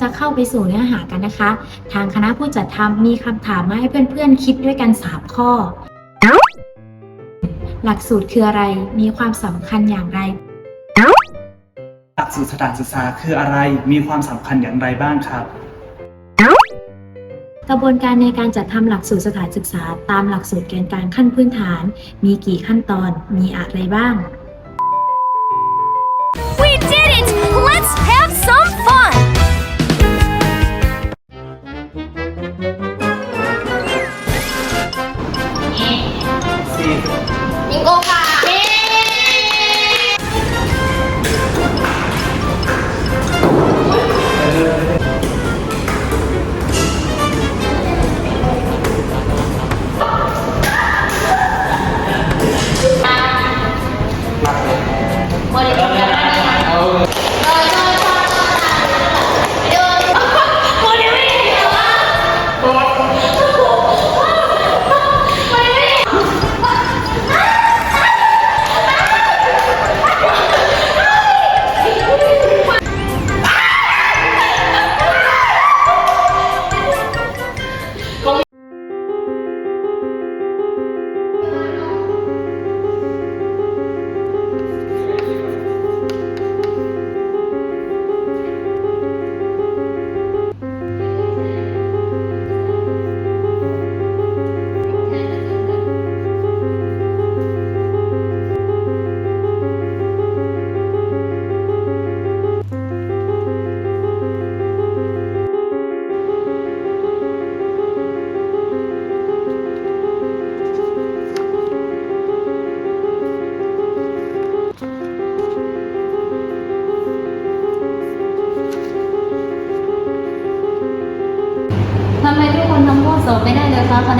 ก่อนที่เราจะเข้าไปสู่เนื้อหากันนะคะ ทางคณะผู้จัดทำมีคำถามมาให้เพื่อนๆคิดด้วยกัน 3 ข้อ หลักสูตรคืออะไร มีความสำคัญอย่างไร หลักสูตรสถานศึกษาคืออะไร มีความสำคัญอย่างไรบ้างครับ กระบวนการในการจัดทำหลักสูตรสถานศึกษา ตามหลักสูตรแกนกลางขั้นพื้นฐาน มีกี่ขั้นตอน มีอะไรบ้าง We did it! Let's have some fun! บิง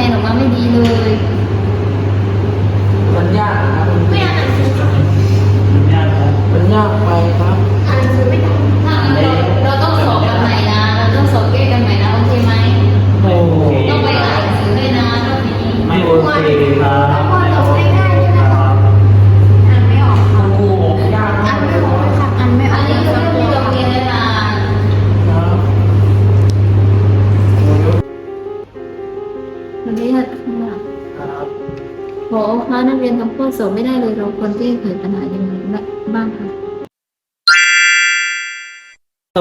นนออกมาไม่ดีเลย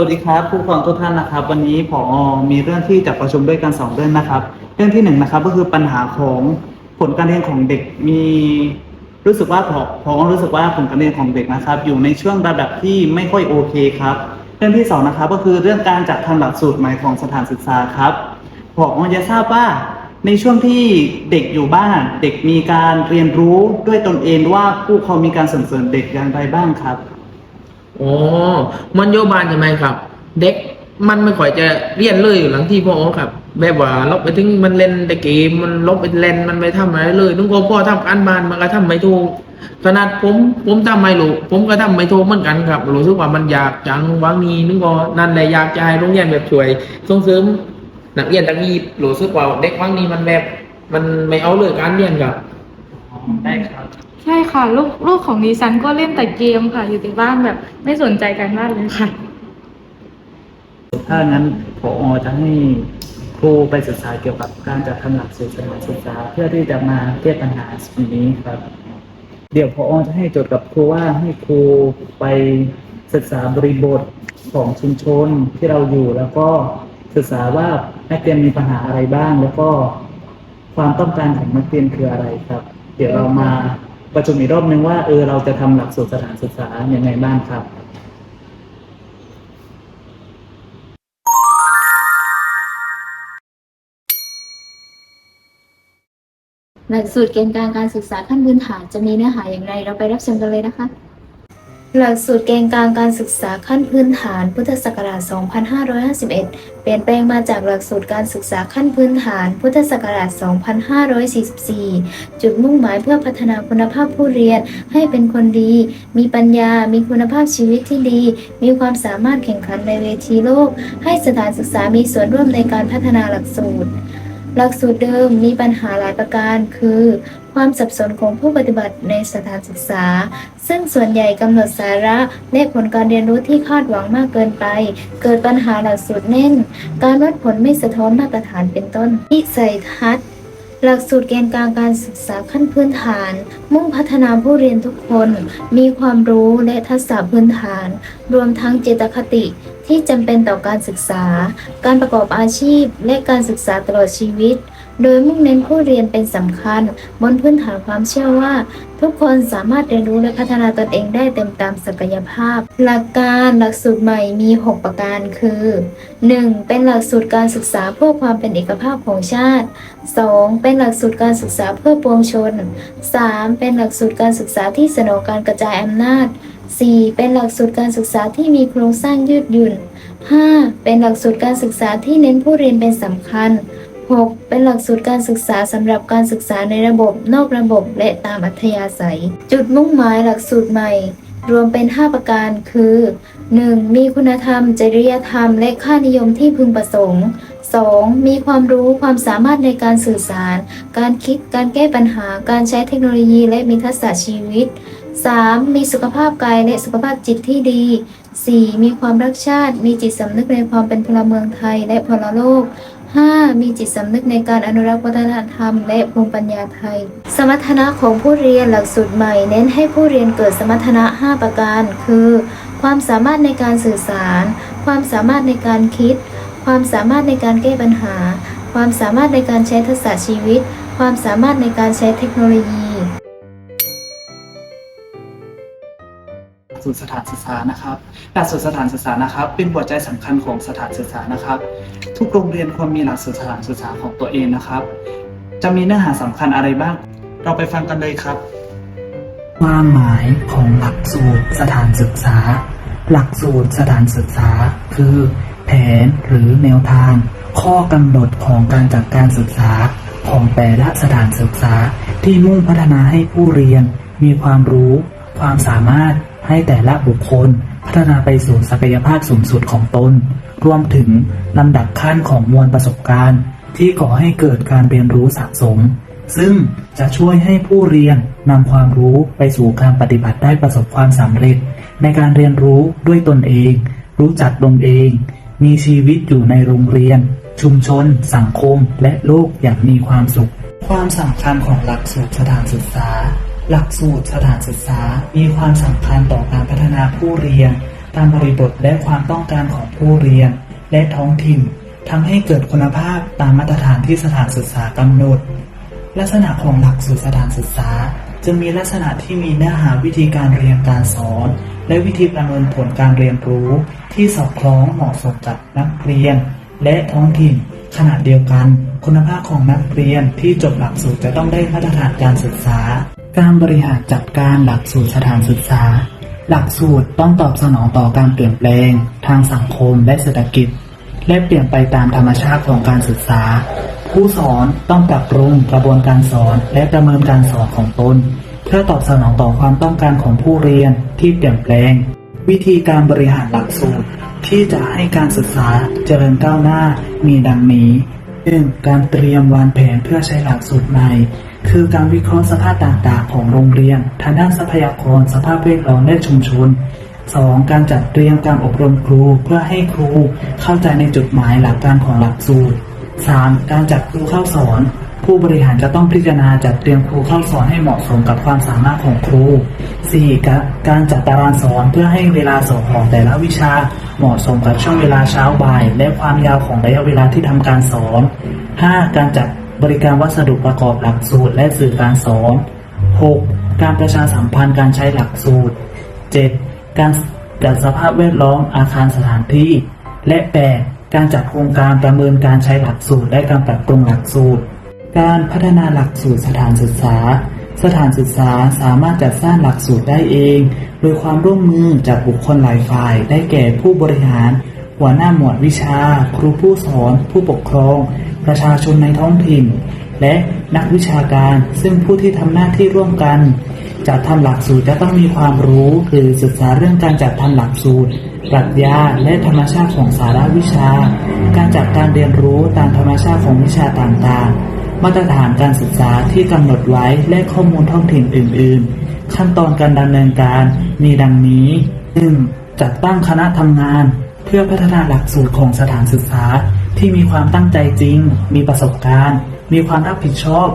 สวัสดีครับผู้ฟังทุกท่านนะครับ วันนี้ผอมีเรื่องที่จะประชุมด้วยกันสองเรื่องนะครับ เรื่องที่หนึ่งนะครับก็คือปัญหาของผลการเรียนของเด็กมีรู้สึกว่าผอผอรู้สึกว่าผลการเรียนของเด็กนะครับ อยู่ในช่วงระดับที่ไม่ค่อยโอเคครับ เรื่องที่สองนะครับก็คือเรื่องการจัดทำหลักสูตรใหม่ของสถานศึกษาครับผอจะทราบว่าในช่วงที่เด็กอยู่บ้านเด็กมีการเรียนรู้ด้วยตนเองว่าผู้เขามีการส่งเสริมเด็กอย่างไรบ้างครับ โอ้มันโยบานใช่ไหมครับ เด็กมันไม่ค่อยจะเรียนเลยหลังที่พ่อครับ แบบว่าลบไปถึงมันเล่นแต่เกมมันลบไปเล่นมันไม่ทำอะไรเลยนึกว่าพ่อทำการบ้านมันก็ทำไม่ถูกขนาดผมผมทำไม่รู้ผมก็ทำไม่ถูกเหมือนกันครับรู้สึกว่ามันอยากจังวางนี้นึกว่านั่นแหละอยากจะให้โรงเรียนแบบช่วยส่งเสริมนักเรียนตะกี้รู้สึกว่าเด็กวางนี้มันแบบ มันไม่เอาเลยการเรียนครับได้ครับ ใช่ค่ะ ลูกลูกของดิฉันก็เล่นแต่เกมค่ะ อยู่แต่บ้านแบบ ไม่สนใจการบ้านเลยค่ะ ถ้างั้นผอจะให้ครูไปศึกษาเกี่ยวกับการจัดทำหลักสูตรสถานศึกษาเพื่อที่จะมาแก้ปัญหาสิ่งนี้ครับ เดี๋ยวผอจะให้โจทย์กับครูว่าให้ครูไปศึกษาบริบทของชุมชนที่เราอยู่แล้วก็ศึกษาว่านักเรียนมีปัญหาอะไรบ้าง แล้วก็ความต้องการของนักเรียนคืออะไรครับ เดี๋ยวเรามา ประชุมอีกรอบนึงว่าเออเราจะทำหลักสูตรสถานศึกษาอย่างไงบ้างครับหลักสูตรเกณฑ์การการศึกษาขั้นพื้นฐานจะมีเนื้อหาอย่างไร เราไปรับชมกันเลยนะคะ หลักสูตรเกณฑ์การการศึกษาขั้นพื้นฐาน พุทธศักราช 2551 เปลี่ยนแปลงมาจากหลักสูตรการศึกษาขั้นพื้นฐาน พุทธศักราช 2544 จุดมุ่งหมายเพื่อพัฒนาคุณภาพผู้เรียนให้เป็นคนดี มีปัญญา มีคุณภาพชีวิตที่ดี มีความสามารถแข่งขันในเวทีโลก ให้สถานศึกษามีส่วนร่วมในการพัฒนาหลักสูตร หลักสูตรเดิมมีปัญหาหลายประการ คือ ความสับสนของผู้ปฏิบัติในสถานศึกษา ซึ่งส่วนใหญ่กำหนดสาระและผลการเรียนรู้ที่คาดหวังมากเกินไป เกิดปัญหาหลักสูตรแน่น การวัดผลไม่สะท้อนมาตรฐานเป็นต้นวิสัยทัศน์หลักสูตรเกณฑ์การการศึกษาขั้นพื้นฐาน มุ่งพัฒนาผู้เรียนทุกคน มีความรู้และทักษะพื้นฐาน รวมทั้งเจตคติ ที่จำเป็นต่อการศึกษา การประกอบอาชีพ และการศึกษาตลอดชีวิต โดยมุ่งเน้นผู้เรียนเป็นสำคัญ บนพื้นฐานความเชื่อว่า ทุกคนสามารถเรียนรู้และพัฒนาตนเองได้เต็มตามศักยภาพ หลักการหลักสูตรใหม่มี 6 ประการคือ 1. เป็นหลักสูตรการศึกษาเพื่อความเป็นเอกภาพของชาติ 2. เป็นหลักสูตรการศึกษาเพื่อปวงชน 3. เป็นหลักสูตรการศึกษาที่สนองการกระจายอำนาจ 4. เป็นหลักสูตรการศึกษาที่มีโครงสร้างยืดหยุ่น 5. เป็นหลักสูตรการศึกษาที่เน้นผู้เรียนเป็นสำคัญ 6. เป็นหลักสูตรการศึกษาสำหรับการศึกษาในระบบ นอกระบบและตามอัธยาศัย จุดมุ่งหมายหลักสูตรใหม่ รวมเป็น 5 ประการคือ 1. มีคุณธรรม จริยธรรม และค่านิยมที่พึงประสงค์ 2. มีความรู้ความสามารถในการสื่อสาร การคิด การแก้ปัญหา การใช้เทคโนโลยี และมีทักษะชีวิต 3. มีสุขภาพกายและสุขภาพจิตที่ดี 4. มีความรักชาติ มีจิตสำนึกในความเป็นพลเมืองไทยและพลโลก 5. มีจิตสำนึกในการอนุรักษ์วัฒนธรรม และภูมิปัญญาไทย สมรรถนะของผู้เรียนหลักสูตรใหม่ เน้นให้ผู้เรียนเกิดสมรรถนะ 5 ประการ คือ ความสามารถในการสื่อสาร ความสามารถในการคิด ความสามารถในการแก้ปัญหา ความสามารถในการใช้ทักษะชีวิต ความสามารถในการใช้เทคโนโลยี สูตรสถานศึกษานะครับหลักสูตรสถานศึกษานะครับ เป็นหัวใจสำคัญของสถานศึกษานะครับ ทุกโรงเรียนควรมีหลักสูตรสถานศึกษาของตัวเองนะครับ จะมีเนื้อหาสำคัญอะไรบ้าง เราไปฟังกันเลยครับ ความหมายของหลักสูตรสถานศึกษา หลักสูตรสถานศึกษา คือ แผนหรือแนวทาง ข้อกำหนดของการจัดการศึกษาของแต่ละสถานศึกษาที่มุ่งพัฒนาให้ผู้เรียนมีความรู้ ความสามารถ ให้แต่ละบุคคลพัฒนาไปสู่ศักยภาพสูงสุดของตน รวมถึงลำดับขั้นของมวลประสบการณ์ ที่ก่อให้เกิดการเรียนรู้สะสม ซึ่งจะช่วยให้ผู้เรียนนำความรู้ไปสู่การปฏิบัติได้ประสบความสำเร็จ ในการเรียนรู้ด้วยตนเอง รู้จักตนเอง มีชีวิตอยู่ในโรงเรียน ชุมชน สังคม และโลกอย่างมีความสุข ความสำคัญของหลักสูตรสถานศึกษา หลักสูตรสถานศึกษา มีความสำคัญต่อการพัฒนาผู้เรียน ตามบริบทและความต้องการของผู้เรียน และท้องถิ่นทำให้เกิดคุณภาพตามมาตรฐานที่สถานศึกษากำหนด ลักษณะของหลักสูตรสถานศึกษา จะมีลักษณะที่มีเนื้อหาวิธีการเรียนการสอน และวิธีประเมินผลการเรียนรู้ ที่สอดคล้องเหมาะสมกับนักเรียน และท้องถิ่น ขณะเดียวกัน คุณภาพของนักเรียนที่จบหลักสูตรจะต้องได้มาตรฐานการศึกษา การบริหารจัดการหลักสูตรสถานศึกษา หลักสูตรต้องตอบสนองต่อการเปลี่ยนแปลง ทางสังคมและเศรษฐกิจ และเปลี่ยนไปตามธรรมชาติของการศึกษา ผู้สอนต้องปรับปรุงกระบวนการสอนและประเมินการสอนของตนเพื่อตอบสนองต่อความต้องการของผู้เรียนที่เปลี่ยนแปลง วิธีการบริหารหลักสูตร ที่จะให้การศึกษาเจริญก้าวหน้ามีดังนี้ 1. การเตรียมวางแผนเพื่อใช้หลักสูตรใหม่ คือการวิเคราะห์สภาพต่างๆ ของโรงเรียนทางด้านทรัพยากร สภาพแวดล้อมและชุมชน 2. การจัดเตรียมการอบรมครูเพื่อให้ครูเข้าใจในจุดหมายหลักการของหลักสูตร 3. การจัดครูเข้าสอน ผู้บริหารจะต้องพิจารณาจัดเตรียมครูเข้าสอนให้เหมาะสมกับความสามารถของครู 4. การการจัดตารางสอนเพื่อให้เวลาสอนของแต่ละวิชาเหมาะสมกับช่วงเวลาเช้าบ่าย และความยาวของระยะเวลาที่ทำการสอน 5. การจัด บริการวัสดุประกอบหลักสูตรและสื่อการสอน 6. การประชาสัมพันธ์การใช้หลักสูตร 7. การจัดสภาพแวดล้อมอาคารสถานที่ และ 8. การจัดโครงการประเมินการใช้หลักสูตรและการปรับปรุงหลักสูตร การพัฒนาหลักสูตรสถานศึกษา สถานศึกษาสามารถจัดสร้างหลักสูตรได้เอง โดยความร่วมมือจากบุคคลหลายฝ่าย ได้แก่ผู้บริหาร หัวหน้าหมวดวิชา ครูผู้สอน ผู้ปกครอง ประชาชนในท้องถิ่น และนักวิชาการซึ่งผู้ที่ทำหน้าที่ร่วมกันจัดทำหลักสูตรจะต้องมีความรู้หรือศึกษาเรื่องการจัดทำหลักสูตรปรัชญาและธรรมชาติของสาระวิชา การจัดการเรียนรู้ตามธรรมชาติของวิชาต่างๆ มาตรฐานการศึกษาที่กำหนดไว้และข้อมูลท้องถิ่นอื่น ๆ ขั้นตอนการดำเนินการมีดังนี้ 1. จัดตั้งคณะทำงาน เพื่อพัฒนาหลักสูตรของสถานศึกษา ที่มีความตั้งใจจริง มีประสบการณ์ มีความรับผิดชอบ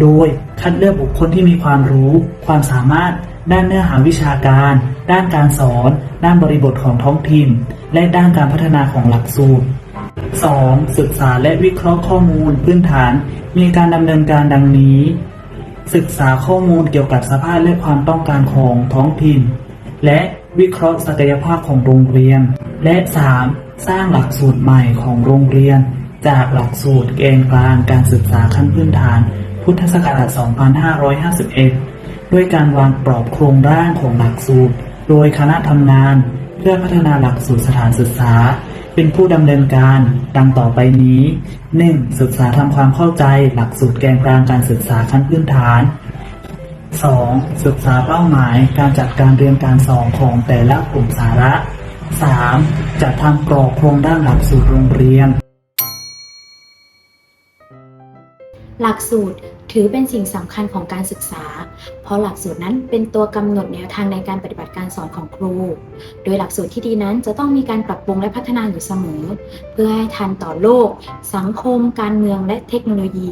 โดยคัดเลือกบุคคลที่มีความรู้ ความสามารถ ด้านเนื้อหาวิชาการ ด้านการสอน ด้านบริบทของท้องถิ่น และด้านการพัฒนาของหลักสูตร 2. ศึกษาและวิเคราะห์ข้อมูลพื้นฐาน มีการดำเนินการดังนี้ ศึกษาข้อมูลเกี่ยวกับสภาพและความต้องการของท้องถิ่น และ วิเคราะห์ศักยภาพของโรงเรียน และ 3. สร้างหลักสูตรใหม่ของโรงเรียน จากหลักสูตรเกณฑ์กลางการศึกษาขั้นพื้นฐาน พุทธศักราช 2551 ด้วยการวางกรอบโครงร่างของหลักสูตร โดยคณะทำงาน เพื่อพัฒนาหลักสูตรสถานศึกษา เป็นผู้ดำเนินการดังต่อไปนี้ 1. ศึกษาทำความเข้าใจหลักสูตรแกนกลางการศึกษาขั้นพื้นฐาน 2. ศึกษาเป้าหมายการจัดการเรียนการสอนของแต่ละกลุ่มสาระ 3. จัดทำกรอบโครงด้านหลักสูตรโรงเรียน หลักสูตรถือเป็นสิ่งสำคัญของการศึกษา เพราะหลักสูตรนั้นเป็นตัวกำหนดแนวทางในการปฏิบัติการสอนของครู โดยหลักสูตรที่ดีนั้นจะต้องมีการปรับปรุงและพัฒนาอยู่เสมอ เพื่อให้ทันต่อโลก สังคม การเมืองและเทคโนโลยี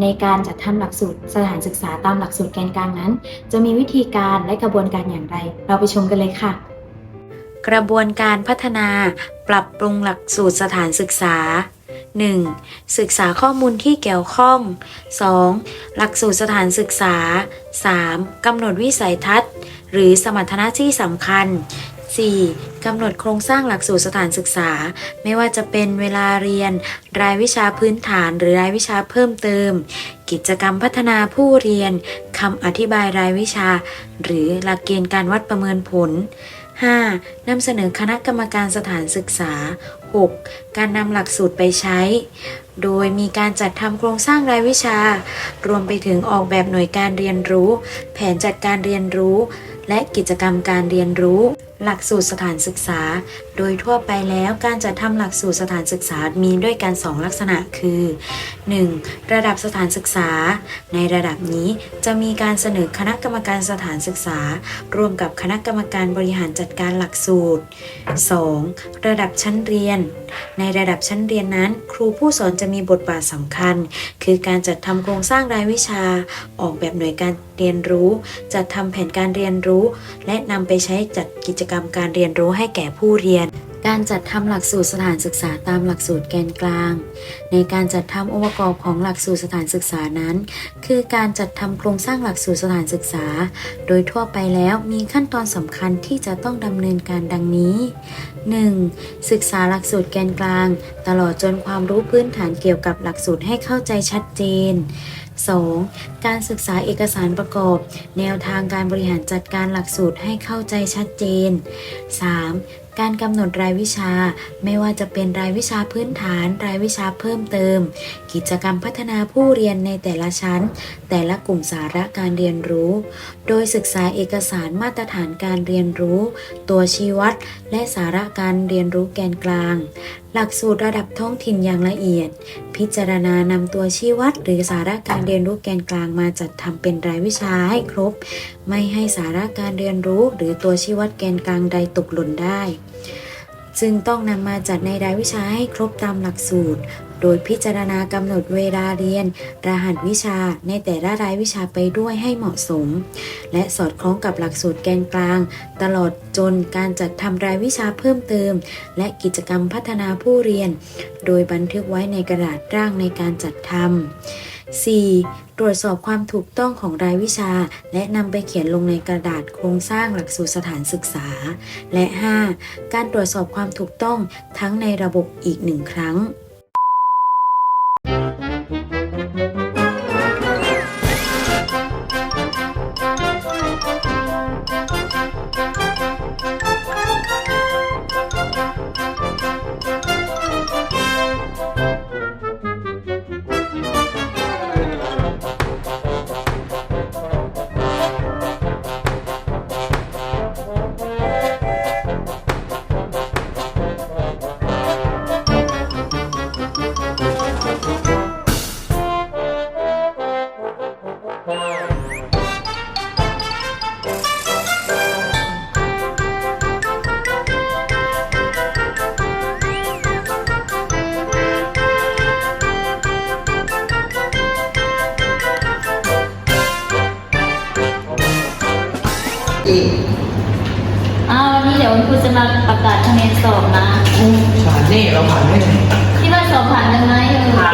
ในการจัดทำหลักสูตรสถานศึกษาตามหลักสูตรแกนกลางนั้น จะมีวิธีการและกระบวนการอย่างไร เราไปชมกันเลยค่ะ กระบวนการพัฒนาปรับปรุงหลักสูตรสถานศึกษา 1. ศึกษาข้อมูลที่เกี่ยวข้อง 2. หลักสูตรสถานศึกษา 3. กำหนดวิสัยทัศน์ หรือสมรรถนะที่สำคัญ 4. กำหนดโครงสร้างหลักสูตรสถานศึกษา ไม่ว่าจะเป็นเวลาเรียน รายวิชาพื้นฐานหรือรายวิชาเพิ่มเติม กิจกรรมพัฒนาผู้เรียนคำอธิบายรายวิชา หรือหลักเกณฑ์การวัดประเมินผล 5. นำเสนอคณะกรรมการสถานศึกษา 6. การนำหลักสูตรไปใช้ โดยมีการจัดทำโครงสร้างรายวิชา รวมไปถึงออกแบบหน่วยการเรียนรู้ แผนจัดการเรียนรู้ และกิจกรรมการเรียนรู้ หลักสูตรสถานศึกษา โดยทั่วไปแล้วการจัดทำหลักสูตรสถานศึกษามีด้วยกันสองลักษณะคือ 1. ระดับสถานศึกษา ในระดับนี้จะมีการเสนอคณะกรรมการสถานศึกษา ร่วมกับคณะกรรมการบริหารจัดการหลักสูตร 2. ระดับชั้นเรียน ในระดับชั้นเรียนนั้น ครูผู้สอนจะมีบทบาทสำคัญ คือการจัดทำโครงสร้างรายวิชา ออกแบบหน่วยการเรียนรู้ จัดทำแผนการเรียนรู้ และนำไปใช้จัดกิจกรรมการเรียนรู้ให้แก่ผู้เรียน การจัดทำหลักสูตรสถานศึกษาตามหลักสูตรแกนกลาง ในการจัดทำองค์ประกอบของหลักสูตรสถานศึกษานั้น คือการจัดทำโครงสร้างหลักสูตรสถานศึกษา โดยทั่วไปแล้วมีขั้นตอนสำคัญที่จะต้องดำเนินการดังนี้ 1. ศึกษาหลักสูตรแกนกลาง ตลอดจนความรู้พื้นฐานเกี่ยวกับหลักสูตรให้เข้าใจชัดเจน 2. การศึกษาเอกสารประกอบ แนวทางการบริหารจัดการหลักสูตรให้เข้าใจชัดเจน 3. การกำหนดรายวิชา ไม่ว่าจะเป็นรายวิชาพื้นฐาน รายวิชาเพิ่มเติม กิจกรรมพัฒนาผู้เรียนในแต่ละชั้น แต่ละกลุ่มสาระการเรียนรู้ โดยศึกษาเอกสารมาตรฐานการเรียนรู้ ตัวชี้วัด และสาระการเรียนรู้แกนกลาง หลักสูตรระดับท้องถิ่นอย่างละเอียด พิจารณานำตัวชี้วัดหรือสาระการเรียนรู้แกนกลางมาจัดทำเป็นรายวิชาให้ครบ ไม่ให้สาระการเรียนรู้ หรือตัวชี้วัดแกนกลางใดตกหล่นได้จึงต้องนำมาจัดในรายวิชาให้ครบตามหลักสูตร โดยพิจารณากำหนดเวลาเรียน รหัสวิชาในแต่ละรายวิชาไปด้วยให้เหมาะสม และสอดคล้องกับหลักสูตรแกนกลาง ตลอดจนการจัดทำรายวิชาเพิ่มเติม และกิจกรรมพัฒนาผู้เรียน โดยบันทึกไว้ในกระดาษร่างในการจัดทำ 4. ตรวจสอบความถูกต้องของรายวิชา และนำไปเขียนลงในกระดาษโครงสร้างหลักสูตรสถานศึกษา และ 5. การตรวจสอบความถูกต้องทั้งในระบบอีกหนึ่งครั้ง อีกอ้าววันนี้เดี๋ยวคุณครูจะมาประกาศคะแนนสอบนะ ผ่านนี่เราผ่านได้ที่ว่าสอบผ่านยังไงผ่าน